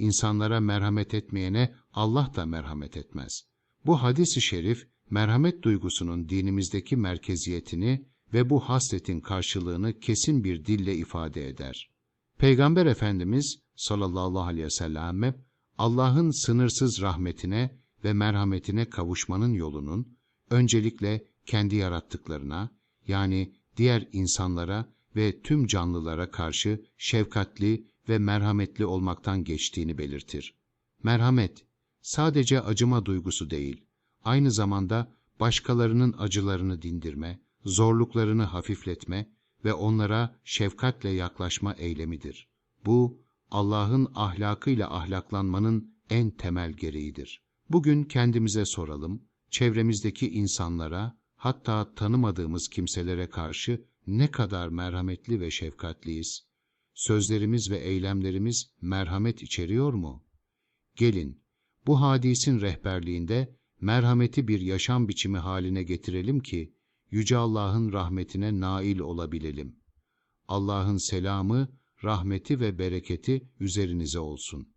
insanlara merhamet etmeyene Allah da merhamet etmez. Bu hadis-i şerif, merhamet duygusunun dinimizdeki merkeziyetini ve bu hasletin karşılığını kesin bir dille ifade eder. Peygamber Efendimiz sallallahu aleyhi ve sellem Allah'ın sınırsız rahmetine ve merhametine kavuşmanın yolunun öncelikle kendi yarattıklarına yani diğer insanlara ve tüm canlılara karşı şefkatli ve merhametli olmaktan geçtiğini belirtir. Merhamet sadece acıma duygusu değil, aynı zamanda başkalarının acılarını dindirme, zorluklarını hafifletme ve onlara şefkatle yaklaşma eylemidir. Bu, Allah'ın ahlakıyla ahlaklanmanın en temel gereğidir. Bugün kendimize soralım, çevremizdeki insanlara, hatta tanımadığımız kimselere karşı ne kadar merhametli ve şefkatliyiz? Sözlerimiz ve eylemlerimiz merhamet içeriyor mu? Gelin, bu hadisin rehberliğinde merhameti bir yaşam biçimi haline getirelim ki, Yüce Allah'ın rahmetine nail olabilelim. Allah'ın selamı, rahmeti ve bereketi üzerinize olsun.